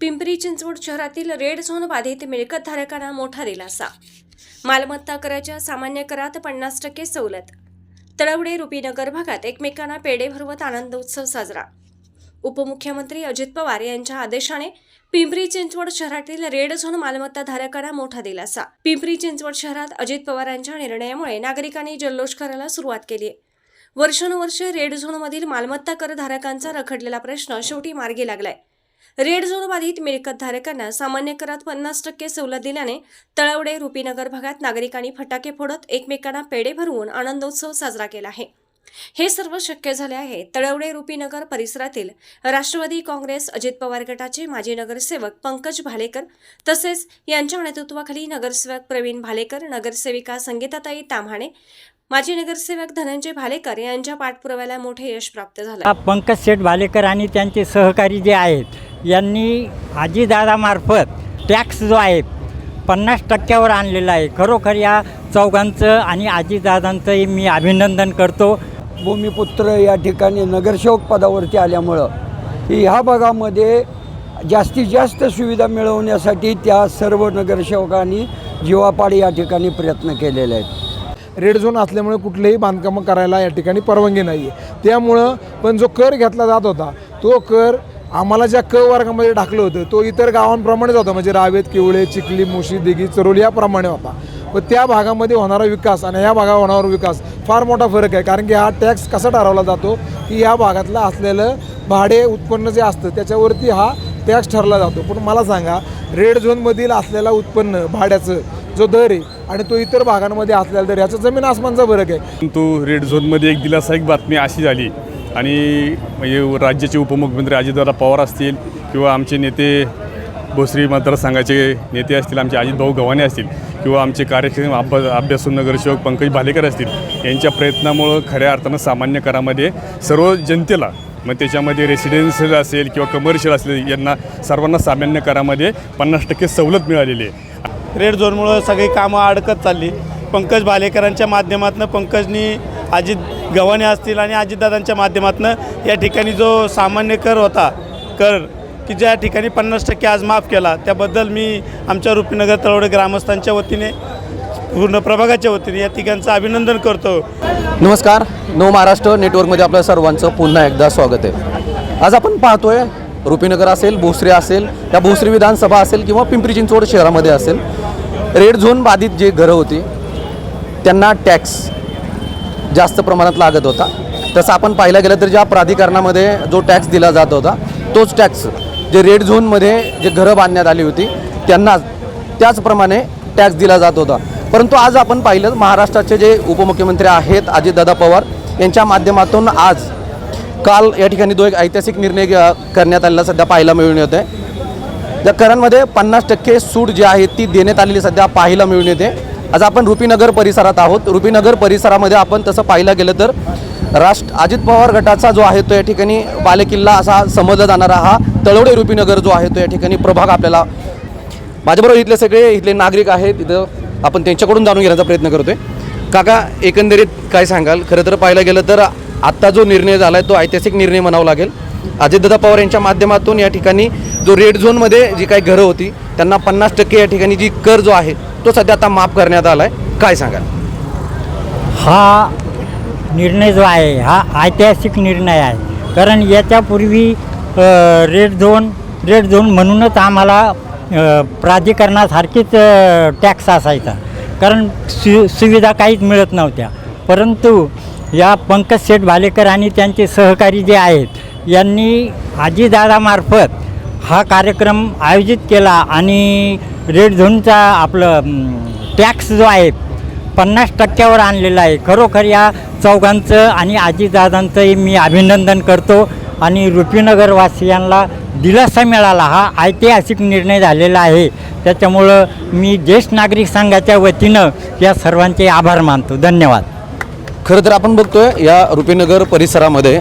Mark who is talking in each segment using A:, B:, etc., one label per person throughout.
A: पिंपरी चिंचवड शहरातील red zone बाधित मिळकतधारकांना मोठा दिलासा. मालमत्ता कराच्या सामान्य करात पन्नास टक्के सवलत. तळवडे रुपीनगर भागात एकमेकांना पेढे भरवत आनंदोत्सव साजरा. उपमुख्यमंत्री अजित पवार यांच्या आदेशाने पिंपरी चिंचवड शहरातील रेड झोन मालमत्ता धारकांना मोठा दिलासा. पिंपरी चिंचवड शहरात अजित पवारांच्या निर्णयामुळे नागरिकांनी जल्लोष करायला सुरुवात केली आहे. वर्षानुवर्षे रेड झोनमधील मालमत्ता करधारकांचा रखडलेला प्रश्न शेवटी मार्गी लागलाय. रेड झोन बाधित मिळकतधारकांना सामान्य करात पन्नास टक्के सवलत दिल्याने तळवडे रुपीनगर भागात नागरिकांनी फटाके फोडत एकमेकांना पेढे भरवून आनंदोत्सव साजरा केला आहे. हे सर्व शक्य झाले आहे. तळवडे रुपीनगर परिसरातील राष्ट्रवादी काँग्रेस अजित पवार गटाचे माजी नगरसेवक पंकज भालेकर तसेच यांच्या नेतृत्वाखाली नगरसेवक प्रवीण भालेकर नगरसेविका संगीताताई ताम्हाणे माजी नगरसेवक धनंजय भालेकर यांच्या पाठपुराव्याला मोठे यश प्राप्त झालं.
B: पंकज शेठ भालेकर आणि त्यांचे सहकारी जे आहेत यांनी आजीदादामार्फत टॅक्स जो आहे पन्नास टक्क्यावर आणलेला आहे. खरोखर या चौघांचं आणि आजीदादांचंही मी अभिनंदन करतो.
C: भूमिपुत्र या ठिकाणी नगरसेवक पदावरती आल्यामुळं ह्या भागामध्ये जास्तीत जास्त सुविधा मिळवण्यासाठी त्या सर्व नगरसेवकांनी जीवापाड या ठिकाणी प्रयत्न केलेले आहेत.
D: रेड झोन असल्यामुळे कुठलेही बांधकामं करायला या ठिकाणी परवानगी नाही आहे त्यामुळं पण जो कर घेतला जात होता तो कर आम्हाला ज्या क वर्गामध्ये टाकलं होतं तो इतर गावांप्रमाणेच होता. म्हणजे रावेत किवळे चिखली मुशी दिघी चरोल याप्रमाणे होता. पण त्या भागामध्ये होणारा विकास आणि या भागावर होणारा विकास फार मोठा फरक आहे. कारण की हा टॅक्स कसा ठरवला जातो की या भागातलं असलेलं भाडे उत्पन्न जे असतं त्याच्यावरती हा टॅक्स ठरला जातो. पण मला सांगा रेड झोनमधील असलेला उत्पन्न भाड्याचं जो दर आहे आणि तो इतर भागांमध्ये असलेला तर याचा जमीन आसमानचा फरक आहे.
E: परंतु रेड झोनमध्ये एक दिलासायिक बातमी अशी झाली. आणि म्हणजे राज्याचे उपमुख्यमंत्री अजितदादा पवार असतील किंवा आमचे नेते भोसरी मतदारसंघाचे नेते असतील आमचे अजितभाऊ गव्हाणे असतील किंवा आमचे कार्यक्षम अभ्यास अभ्यासू नगरसेवक पंकज भालेकर असतील यांच्या प्रयत्नामुळं खऱ्या अर्थानं सामान्य करामध्ये सर्व जनतेला मग त्याच्यामध्ये रेसिडेन्शियल असेल किंवा कमर्शियल असेल यांना सर्वांना सामान्य करामध्ये पन्नास टक्के सवलत मिळालेली आहे.
F: रेड झोनमुळं सगळी कामं अडकत चालली. पंकज भालेकरांच्या माध्यमातून पंकजनी अजित गव्हाणे असतील आणि अजितदादांच्या माध्यमातून या ठिकाणी जो सामान्य कर होता कर की ज्या ठिकाणी पन्नास टक्के आज माफ केला त्याबद्दल मी आमच्या रुपीनगर तळवडे ग्रामस्थांच्या वतीने पूर्ण प्रभागाच्या वतीने या तिघांचं अभिनंदन करतो.
G: नमस्कार. नव महाराष्ट्र नेटवर्कमध्ये आपल्या सर्वांचं पुन्हा एकदा स्वागत आहे. आज आपण पाहतोय रुपीनगर असेल भोसरी असेल त्या भोसरी विधानसभा असेल किंवा पिंपरी चिंचवड शहरामध्ये असेल रेड झोन बाधित जे घरं होती त्यांना टॅक्स जास्त प्रमाणात लागत होता. तसं आपण पाहिलं गेलं तर ज्या प्राधिकरणामध्ये जो टॅक्स दिला जात होता तोच टॅक्स जे रेड झोनमध्ये जे घरं बांधण्यात आली होती त्यांना त्याचप्रमाणे टॅक्स दिला जात होता. परंतु आज आपण पाहिलं महाराष्ट्राचे जे उपमुख्यमंत्री आहेत अजितदादा पवार यांच्या माध्यमातून आज काल या ठिकाणी तो एक ऐतिहासिक निर्णय घ्या- करण्यात आलेला सध्या पाहायला मिळून येत आहे त्या करांमध्ये पन्नास टक्के सूट जी आहे ती देण्यात आलेली सध्या पाहायला मिळून येते. आज आपण रुपीनगर परिसरात आहोत. रुपीनगर परिसरामध्ये आपण तसं पाहिलं गेलं तर राष्ट्र अजित पवार गटाचा जो आहे तो या ठिकाणी बालेकिल्ला असा समजला जाणारा हा तळवडे रुपीनगर जो आहे तो या ठिकाणी प्रभाग आपल्याला माझ्याबरोबर इथले सगळे इथले नागरिक आहेत. इथं आपण त्यांच्याकडून जाणून घेण्याचा प्रयत्न करतोय. काका एकंदरीत काय सांगाल? खरं तर पाहायला गेलं तर आत्ता जो निर्णय झाला आहे तो ऐतिहासिक निर्णय म्हणावा लागेल. अजितदादा पवार यांच्या माध्यमातून या ठिकाणी जो रेड झोनमध्ये जी काही घरं होती त्यांना पन्नास टक्के या ठिकाणी जी कर जो आहे तो सध्या आता माफ करण्यात आला आहे काय सांगाल?
B: हा निर्णय जो आहे हा ऐतिहासिक निर्णय आहे. कारण याच्यापूर्वी रेड झोन रेड झोन म्हणूनच आम्हाला प्राधिकरणासारखीच टॅक्स असायचा. कारण सु सुविधा काहीच मिळत नव्हत्या. परंतु या पंकज शेठ भालेकर आणि त्यांचे सहकारी जे आहेत यांनी आजीदादामार्फत हा कार्यक्रम आयोजित केला आणि रेड झोनचा आपलं टॅक्स जो आहे पन्नास टक्क्यावर आणलेला आहे. खरोखर या चौघांचं आणि आजीदादांचंही मी अभिनंदन करतो आणि रुपीनगरवासियांना दिलासा मिळाला. हा ऐतिहासिक निर्णय झालेला आहे. त्याच्यामुळं मी ज्येष्ठ नागरिक संघाच्या वतीनं या सर्वांचे आभार मानतो. धन्यवाद.
G: खरं तर आपण बघतोय या रुपीनगर परिसरामध्ये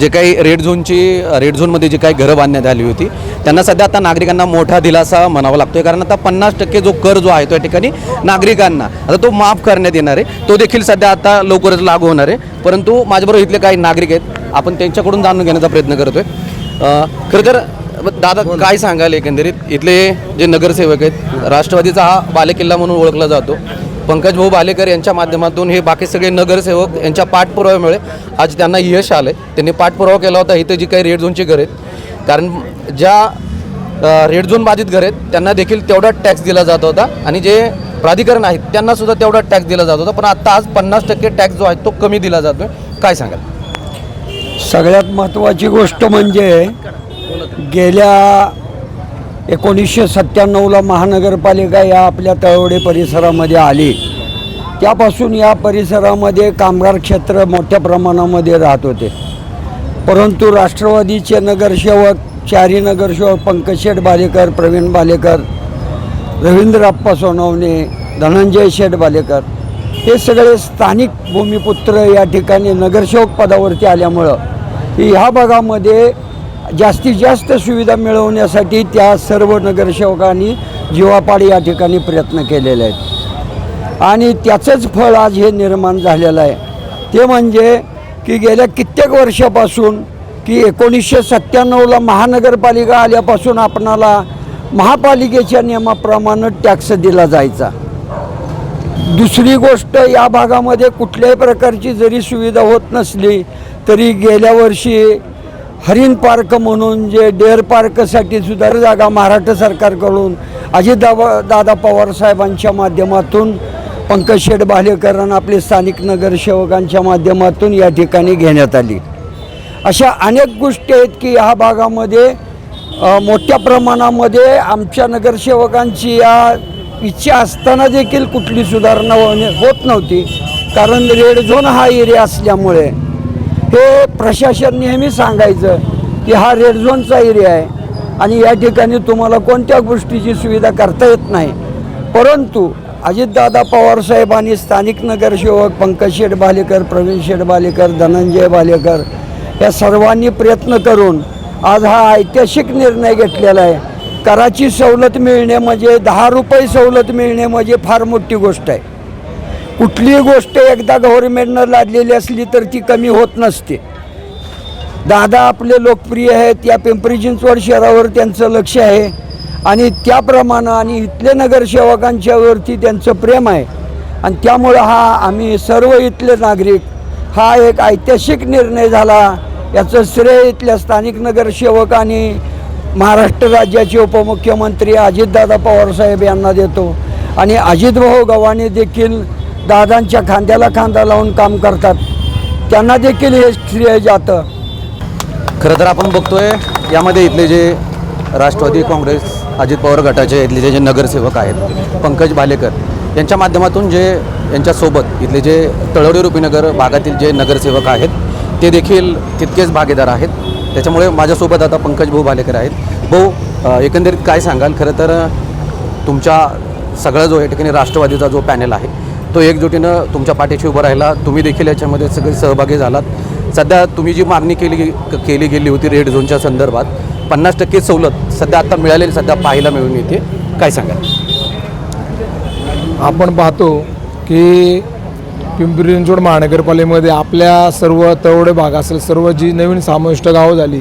G: जे काही रेड झोनची रेड झोनमध्ये जी काही घरं बांधण्यात आली होती त्यांना सध्या आता नागरिकांना मोठा दिलासा म्हणावा लागतोय. कारण आता पन्नास टक्के जो कर जो आहे तो या ठिकाणी नागरिकांना आता तो माफ करण्यात येणार आहे. तो देखील सध्या आता लवकरच लागू होणार आहे. परंतु माझ्याबरोबर इथले काही नागरिक आहेत आपण त्यांच्याकडून जाणून घेण्याचा प्रयत्न करतोय. अं, खरं तर दादा काय सांगाल एकंदरीत? इथले जे नगरसेवक आहेत राष्ट्रवादीचा हा बालेकिल्ला म्हणून ओळखला जातो. पंकज भाऊ बालेकर यांच्या माध्यमातून हे बाकी सगळे नगरसेवक यांच्या पाठपुराव्यामुळे आज त्यांना यश आलं आहे त्यांनी पाठपुरावा केला होता इथं जी काही रेड झोनची घरं आहेत. कारण ज्या रेड झोन बाधित घर आहेत त्यांना देखील तेवढा टॅक्स दिला जात होता. आणि जे प्राधिकरण आहेत त्यांनासुद्धा तेवढा टॅक्स दिला जात होता. पण आत्ता आज पन्नास टक्के टॅक्स जो आहे तो कमी दिला जातोय. काय सांगाल?
C: सगळ्यात महत्त्वाची गोष्ट म्हणजे गेल्या एकोणीसशे सत्त्याण्णवला महानगरपालिका या आपल्या तळवडे परिसरामध्ये आली. त्यापासून या परिसरामध्ये कामगार क्षेत्र मोठ्या प्रमाणामध्ये राहत होते. परंतु राष्ट्रवादीचे नगरसेवक चारी नगरसेवक पंकजशेठ बालेकर प्रवीण बालेकर रवींद्र आप्पा सोनवणे धनंजय शेठ बालेकर हे सगळे स्थानिक भूमिपुत्र या ठिकाणी नगरसेवक पदावरती आल्यामुळं ह्या भागामध्ये जास्तीत जास्त सुविधा मिळवण्यासाठी त्या सर्व नगरसेवकांनी जीवापाड या ठिकाणी प्रयत्न केलेले आहेत. आणि त्याचंच फळ आज हे निर्माण झालेलं आहे. ते म्हणजे की गेल्या कित्येक वर्षापासून की एकोणीसशे सत्त्याण्णवला महानगरपालिका आल्यापासून आपणाला महापालिकेच्या नियमाप्रमाणे टॅक्स दिला जायचा. दुसरी गोष्ट या भागामध्ये कुठल्याही प्रकारची जरी सुविधा होत नसली तरी गेल्या वर्षी हरिण पार्क म्हणून जे डेअर पार्कसाठी सुद्धा जागा महाराष्ट्र सरकारकडून अजितदादा दादा पवार साहेबांच्या माध्यमातून पंकज शेठ भालेकरांना आपले स्थानिक नगरसेवकांच्या माध्यमातून या ठिकाणी घेण्यात आली. अशा अनेक गोष्टी आहेत की ह्या भागामध्ये मोठ्या प्रमाणामध्ये आमच्या नगरसेवकांची या इच्छा असताना देखील कुठली सुधारणा होणे होत नव्हती. कारण रेड झोन हा एरिया असल्यामुळे हे प्रशासन नेहमी सांगायचं की हा रेड झोनचा एरिया आहे आणि या ठिकाणी तुम्हाला कोणत्या गोष्टीची सुविधा करता येत नाही. परंतु अजितदादा पवारसाहेब आणि स्थानिक नगरसेवक पंकज शेठ भालेकर प्रवीण शेठ भालेकर धनंजय भालेकर या सर्वांनी प्रयत्न करून आज हा ऐतिहासिक निर्णय घेतलेला आहे. कराची सवलत मिळणे म्हणजे दहा रुपये सवलत मिळणे म्हणजे फार मोठी गोष्ट आहे. कुठलीही गोष्ट एकदा गव्हर्नमेंटनं लादलेली असली तर ती कमी होत नसते. दादा आपले लोकप्रिय आहेत या पिंपरी चिंचवड शहरावर त्यांचं लक्ष आहे आणि त्याप्रमाणे आणि इथले नगरसेवकांच्यावरती त्यांचं प्रेम आहे. आणि त्यामुळं हा आम्ही सर्व इथले नागरिक हा एक ऐतिहासिक निर्णय झाला. याचं श्रेय इथल्या स्थानिक नगरसेवक आणि महाराष्ट्र राज्याचे उपमुख्यमंत्री अजितदादा पवारसाहेब यांना देतो. आणि अजितभाऊ गव्हाणे देखील दादांच्या खांद्याला खांदा लावून काम करतात. त्यांना देखील हे श्रेय जातं.
G: खरं तर आपण बघतोय यामध्ये इथले जे राष्ट्रवादी काँग्रेस अजित पवार गटाचे इथले जे जे नगरसेवक आहेत पंकज भालेकर यांच्या माध्यमातून जे यांच्यासोबत इथले जे तळवडे रुपीनगर भागातील जे नगरसेवक आहेत ते देखील तितकेच भागीदार आहेत. त्याच्यामुळे माझ्यासोबत आता पंकज भाऊ भालेकर आहेत. भाऊ एकंदरीत काय सांगाल? खरं तर तुमच्या सगळा जो या ठिकाणी राष्ट्रवादीचा जो पॅनल आहे तो एकजुटीनं तुमच्या पाठीशी उभं राहिला. तुम्ही देखील याच्यामध्ये सगळे सहभागी झालात. सध्या तुम्ही जी मागणी केली केली गेली होती रेड झोनच्या संदर्भात पन्नास टक्के सवलत सध्या आता मिळालेली सध्या पाहायला मिळून येते. काय सांगा
D: आपण पाहतो की पिंपरी चिंचवड महानगरपालिकेमध्ये आपल्या सर्व तळवडे भाग असेल सर्व जी नवीन समाविष्ट गावं झाली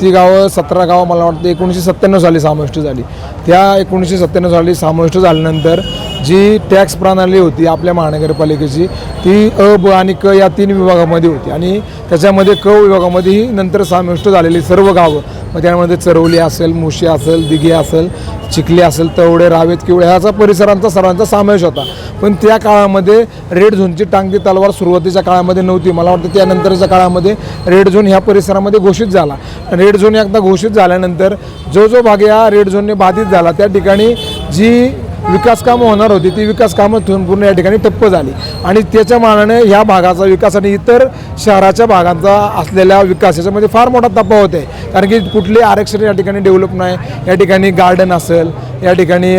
D: ती गावं सतरा गावं मला वाटतं एकोणीसशे सत्त्याण्णव साली समाविष्ट झाली. त्या एकोणीसशे सत्त्याण्णव साली समाविष्ट झाल्यानंतर जी टॅक्स प्रणाली होती आपल्या महानगरपालिकेची ती अ ब आणि क या तीन विभागामध्ये होती. आणि त्याच्यामध्ये क विभागामध्ये ही नंतर समाविष्ट झालेली सर्व गावं. मग त्यामध्ये चरवली असेल मुशी असेल दिघे असेल चिखली असेल तवडे रावेत किवळे ह्याचा परिसरांचा सर्वांचा समावेश होता. पण त्या काळामध्ये रेड झोनची टांगती तलवार सुरुवातीच्या काळामध्ये नव्हती. मला वाटतं त्यानंतरच्या काळामध्ये रेड झोन ह्या परिसरामध्ये घोषित झाला. रेड झोन एकदा घोषित झाल्यानंतर जो जो भाग या रेड झोनने बाधित झाला त्या ठिकाणी जी विकास कामं होणार होती. ती विकास कामं पूर्ण या ठिकाणी ठप्प झाली. आणि त्याच्या मानाने ह्या भागाचा विकास आणि इतर शहराच्या भागांचा असलेल्या विकास याच्यामध्ये फार मोठा तफावत आहे. कारण की कुठले आरक्षण या ठिकाणी डेव्हलप नाही. या ठिकाणी गार्डन असेल या ठिकाणी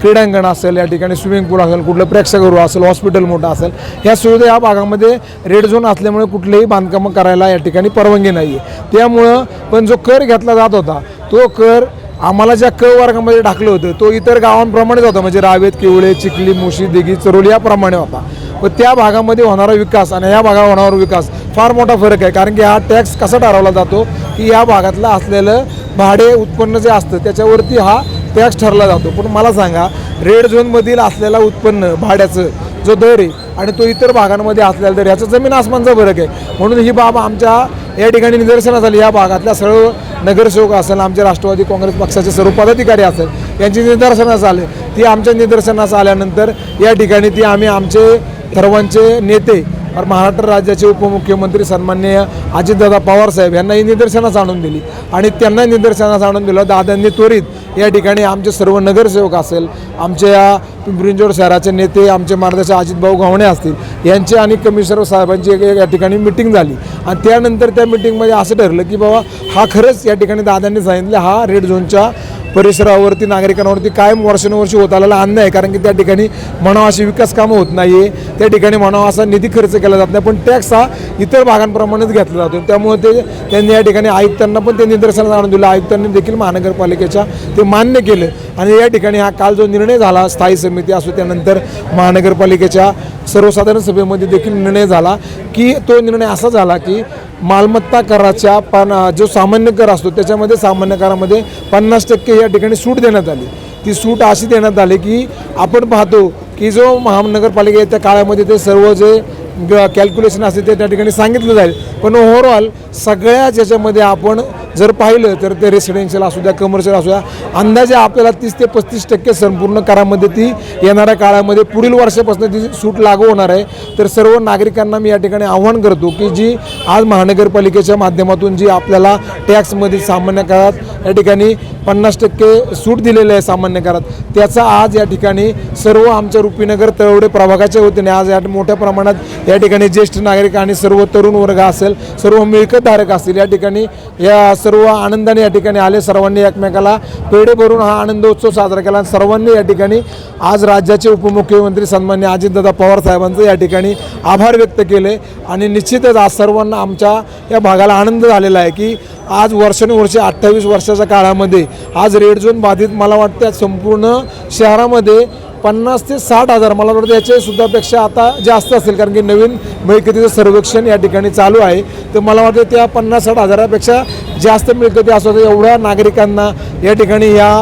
D: क्रीडांगण असेल या ठिकाणी स्विमिंग पूल असेल कुठलं प्रेक्षागृह असेल हॉस्पिटल मोठं असेल ह्या सुविधा या भागामध्ये रेड झोन असल्यामुळे कुठलेही बांधकामं करायला या ठिकाणी परवानगी नाही आहे त्यामुळं पण जो कर घेतला जात होता तो कर आम्हाला ज्या क वर्गामध्ये टाकलं होतं तो इतर गावांप्रमाणेच होता. म्हणजे रावेत किवळे चिखली मुशी दिघी चरोली याप्रमाणे होता. व त्या भागामध्ये होणारा विकास आणि या भागावर होणारा विकास फार मोठा फरक आहे. कारण की हा टॅक्स कसा ठरवला जातो की या भागातलं असलेलं भाडे उत्पन्न जे असतं त्याच्यावरती हा टॅक्स ठरला जातो. पण मला सांगा रेड झोनमधील असलेला उत्पन्न भाड्याचं जो दर आहे आणि तो इतर भागांमध्ये असलेला दर याचा जमीन आसमानचा फरक आहे. म्हणून ही बाब आमच्या या ठिकाणी निदर्शनास आली या भागातल्या सर्व नगरसेवक असेल आमचे राष्ट्रवादी काँग्रेस पक्षाचे सर्व पदाधिकारी असेल यांची निदर्शनास आले ती आमच्या निदर्शनास आल्यानंतर या ठिकाणी ती आम्ही आमचे सर्वांचे नेते महाराष्ट्र राज्याचे उपमुख्यमंत्री सन्माननीय अजितदादा पवार साहेब यांना ही निदर्शनास आणून दिली. आणि त्यांना निदर्शनास आणून दिलं. दादांनी त्वरित या ठिकाणी आमचे सर्व नगरसेवक असेल आमच्या पिंपरींजोड शहराचे नेते आमचे मार्गदर्शक अजितभाऊ गव्हाणे असतील यांचे आणि कमिशनर साहेबांची एक- एक या ठिकाणी मिटिंग झाली. आणि त्यानंतर त्या मिटिंगमध्ये असं ठरलं की बाबा हा खरंच या ठिकाणी दादांनी सांगितलं हा रेड झोनच्या परिसरावरती नागरिकांवरती कायम वर्षानुवर्षी होत आलेला अन्याय आहे. कारण की त्या ठिकाणी म्हणावं अशी विकास कामं होत नाही आहे त्या ठिकाणी म्हणावा असा निधी खर्च केला जात नाही. पण टॅक्स हा इतर भागांप्रमाणेच घेतला जातो. त्यामुळे ते त्यांनी या ठिकाणी आयुक्तांना पण ते निदर्शनास आणून दिलं. आयुक्तांनी देखील महानगरपालिकेच्या ते मान्य केलं. आणि या ठिकाणी हा काल जो निर्णय झाला स्थायी समिती असो त्यानंतर महानगरपालिकेच्या सर्वसाधारण सभेमध्ये देखील निर्णय झाला की तो निर्णय असा झाला की मालमत्ता कराच्या पण जो सामान्य कर असतो त्याच्यामध्ये सामान्य करामध्ये पन्नास टक्के या ठिकाणी सूट देण्यात आली. ती सूट अशी देण्यात आली की आपण पाहतो की जो महानगरपालिकेच्या काळामध्ये ते सर्व जे कॅल्क्युलेशन असते ते त्या ठिकाणी सांगितलं जाईल. पण ओव्हरऑल सगळ्याच याच्यामध्ये आपण जर पाहिलं तर ते रेसिडेन्शियल असू द्या कमर्शियल असू द्या अंदाजे आपल्याला तीस ते पस्तीस टक्के संपूर्ण करामध्ये ती येणाऱ्या काळामध्ये पुढील वर्षापासून ती सूट लागू होणार आहे. तर सर्व नागरिकांना मी या ठिकाणी आव्हान करतो की जी आज महानगरपालिकेच्या माध्यमातून जी आपल्याला टॅक्समध्ये सामान्य करात या ठिकाणी पन्नास टक्के सूट दिलेली आहे सामान्य करात. त्याचा आज या ठिकाणी सर्व आमच्या रुपीनगर तळवडे प्रभागाच्या वतीने आज या मोठ्या प्रमाणात या ठिकाणी ज्येष्ठ नागरिक आणि सर्व तरुण वर्ग असेल सर्व मिळकतधारक असतील या ठिकाणी या सर्व आनंदाने या ठिकाणी आले सर्वांनी एकमेकाला पेढे भरून हा आनंदोत्सव साजरा केला आणि सर्वांनी या ठिकाणी आज राज्याचे उपमुख्यमंत्री सन्मान्य अजितदादा पवार साहेबांचं या ठिकाणी आभार व्यक्त केले आणि निश्चितच आज सर्वांना आमच्या या भागाला आनंद झालेला आहे की आज वर्षानुवर्षे अठ्ठावीस वर्षाच्या काळामध्ये आज रेड झोन बाधित मला वाटतं संपूर्ण शहरामध्ये पन्नास ते साठ हजार मला वाटतं याच्या सुद्धापेक्षा आता जास्त असेल कारण की नवीन मिळकतीचं सर्वेक्षण या ठिकाणी चालू आहे. तर मला वाटतं त्या पन्नास साठ हजारापेक्षा जास्त मिळकती असं तर एवढ्या नागरिकांना या ठिकाणी या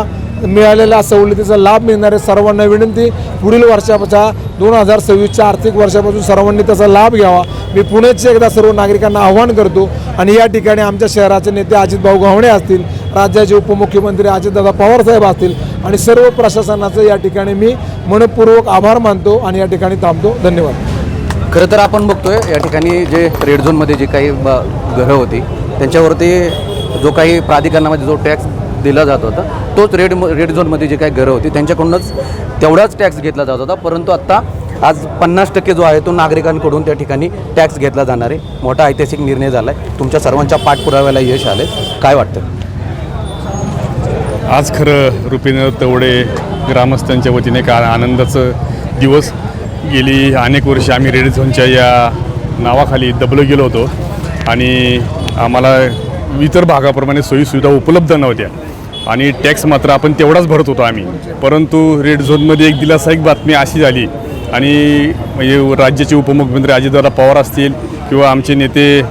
D: मिळालेल्या सवलतीचा लाभ मिळणार आहे सर्वांना विनंती पुढील वर्षाच्या दोन हजार सव्वीसच्या आर्थिक वर्षापासून सर्वांनी त्याचा लाभ घ्यावा. मी पुण्याचे एकदा सर्व नागरिकांना आव्हान करतो आणि या ठिकाणी आमच्या शहराचे नेते अजितभाऊ गावणे असतील राज्याचे उपमुख्यमंत्री अजितदादा पवारसाहेब असतील आणि सर्व प्रशासनाचं या ठिकाणी मी मनपूर्वक आभार मानतो आणि या ठिकाणी थांबतो. धन्यवाद.
G: खरं तर आपण बघतोय या ठिकाणी जे रेड झोनमध्ये जे काही ब- घरं होती त्यांच्यावरती जो काही प्राधिकरणामध्ये जो टॅक्स दिला जात होता तोच रेड रेड झोनमध्ये जे काही घरं होती त्यांच्याकडूनच तेवढाच टॅक्स घेतला जात होता. परंतु आत्ता आज पन्नास टक्के जो आहे तो नागरिकांकडून त्या ठिकाणी टॅक्स घेतला जाणार आहे. मोठा ऐतिहासिक निर्णय झाला आहे तुमच्या सर्वांच्या पाठपुराव्याला यश आलं काय वाटतं?
E: आज खरं रुपीनं तेवढे ग्रामस्थांच्या वतीने का आनंदाचं दिवस गेली. अनेक वर्षे आम्ही रेड झोनच्या या नावाखाली दबलो गेलो होतो. आणि आम्हाला इतर भागाप्रमाणे सोयीसुविधा उपलब्ध नव्हत्या. आणि टॅक्स मात्र आपण तेवढाच भरत होतो आम्ही. परंतु रेड झोनमध्ये एक दिलासायिक बातमी अशी झाली. आणि म्हणजे राज्याचे उपमुख्यमंत्री अजितदादा पवार असतील किंवा आमचे नेते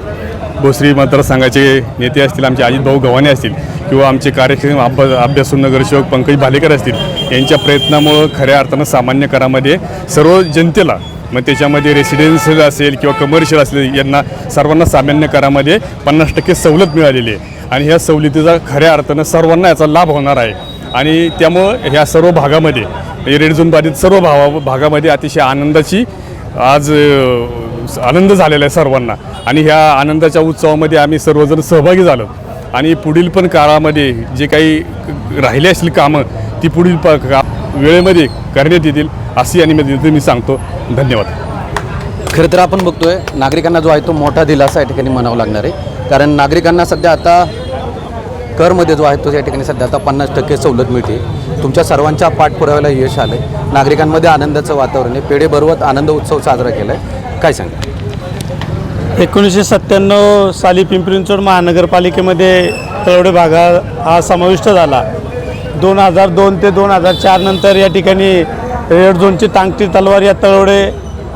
E: भोसरी मतदारसंघाचे नेते असतील आमचे अजितभाऊ गव्हाणे असतील किंवा आमचे कार्यक्षम अभ्यास नगरसेवक पंकज भालेकर असतील यांच्या प्रयत्नामुळं खऱ्या अर्थानं सामान्य करामध्ये सर्व जनतेला मग त्याच्यामध्ये रेसिडेन्शियल असेल किंवा कमर्शियल असेल यांना सर्वांना सामान्य करामध्ये पन्नास टक्के सवलत मिळालेली आहे. आणि ह्या सवलतीचा खऱ्या अर्थानं सर्वांना याचा लाभ होणार आहे. आणि त्यामुळं ह्या सर्व भागामध्ये म्हणजे रेड झोन बाधित सर्व भावा भागामध्ये अतिशय आनंदाची आज आनंद झालेला आहे सर्वांना. आणि ह्या आनंदाच्या उत्सवामध्ये आम्ही सर्वजण सहभागी झालो. आणि पुढील पण काळामध्ये जे काही राहिले असतील कामं ती पुढील प वेळेमध्ये करण्यात येतील अशी आणि मी मी सांगतो. धन्यवाद.
G: खरं तर आपण बघतोय नागरिकांना जो आहे तो मोठा दिलासा या ठिकाणी म्हणावा लागणार आहे. कारण नागरिकांना सध्या आता करमध्ये जो आहे तो या ठिकाणी सध्या आता पन्नास टक्के सवलत मिळते. तुमच्या सर्वांच्या पाठपुराव्याला यश आलं आहे नागरिकांमध्ये आनंदाचं वातावरण आहे. पेढे भरवत आनंद उत्सव साजरा केला आहे काय सांगा
F: एकोणीसशे सत्त्याण्णव साली पिंपरी चिंचवड महानगरपालिकेमध्ये तळवडे भागा हा समाविष्ट झाला. दोन हजार दोन ते दोन हजार चार नंतर या ठिकाणी रेड झोनची टांगती तलवार या तळवडे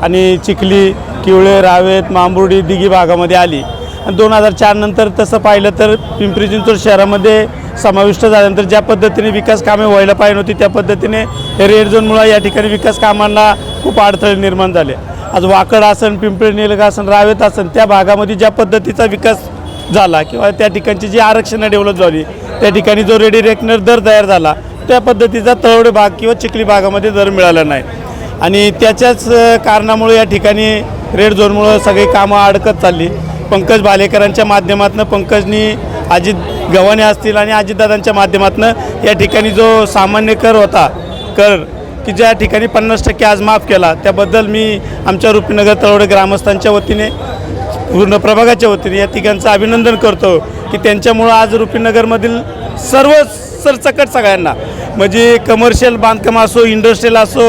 F: आणि चिखली किवळे रावेत मांबुर्डी दिघी भागामध्ये आली. आणि दोन हजार चार नंतर तसं पाहिलं तर पिंपरी चिंचवड शहरामध्ये समाविष्ट झाल्यानंतर ज्या पद्धतीने विकास कामे व्हायला पाहिजे होती त्या पद्धतीने रेड झोनमुळे या ठिकाणी विकास कामांना खूप अडथळे निर्माण झाले. आज वाकड आसन पिंपरी निलगासन रावेत आसन त्या भागामध्ये ज्या पद्धतीचा विकास झाला किंवा त्या ठिकाणची जी आरक्षणं डेव्हलप झाली त्या ठिकाणी जो रेडी रेकनर दर तयार झाला त्या पद्धतीचा तळवडे भाग किंवा चिखली भागामध्ये दर मिळाला नाही. आणि त्याच्याच कारणामुळे या ठिकाणी रेड झोनमुळं सगळी कामं अडकत चालली. पंकज भालेकरांच्या माध्यमातून पंकजनी अजित गव्हाणे असतील आणि अजितदादांच्या माध्यमातून या ठिकाणी जो सामान्य कर होता कर की ज्या ठिकाणी पन्नास टक्के आज माफ केला त्याबद्दल मी आमच्या रुपीनगर तळवडे ग्रामस्थांच्या वतीने पूर्ण प्रभागाच्या वतीने या तिघांचं अभिनंदन करतो की त्यांच्यामुळं आज रुपीनगरमधील सर्व सरसकट सगळ्यांना म्हणजे कमर्शियल बांधकाम असो इंडस्ट्रियल असो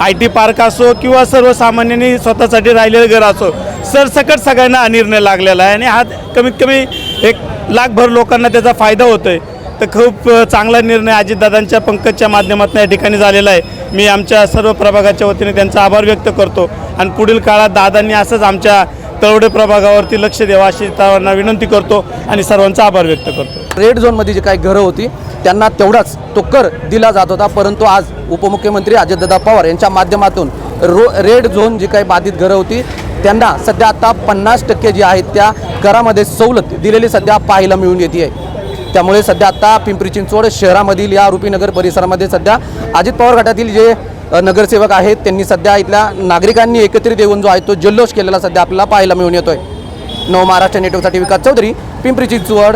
F: आय टी पार्क असो किंवा सर्वसामान्यांनी स्वतःसाठी राहिलेलं घर असो सरसकट सगळ्यांना निर्णय लागलेला आहे आणि हा कमीत कमी एक लाखभर लोकांना त्याचा फायदा होतो आहे तर खूप चांगला निर्णय अजितदादांच्या पंकजच्या माध्यमातून या ठिकाणी झालेला आहे. मी आमच्या सर्व प्रभागाच्या वतीने त्यांचा आभार व्यक्त करतो. आणि पुढील काळात दादांनी असंच आमच्या तळवडे प्रभागावरती लक्ष द्यावं अशी त्यांना विनंती करतो आणि सर्वांचा आभार व्यक्त करतो.
G: रेड झोनमध्ये जी काही घरं होती त्यांना तेवढाच तो कर दिला जात होता परंतु आज उपमुख्यमंत्री अजितदादा पवार यांच्या माध्यमातून रो रेड झोन जी काही बाधित घरं होती त्यांना सध्या आता पन्नास टक्के जी आहेत त्या करामध्ये सवलत दिलेली सध्या पाहायला मिळून येते आहे. त्यामुळे सध्या आता पिंपरी चिंचवड शहरामधील या रुपीनगर परिसरामध्ये सध्या अजित पवार गटातील जे नगरसेवक आहेत. त्यांनी सध्या इथल्या नागरिकांनी एकत्रित येऊन जो आहे तो जल्लोष केलेला सध्या आपल्याला पाहायला मिळून येतोय. नव महाराष्ट्र नेटवर्कसाठी विकास चौधरी पिंपरी चिंचवड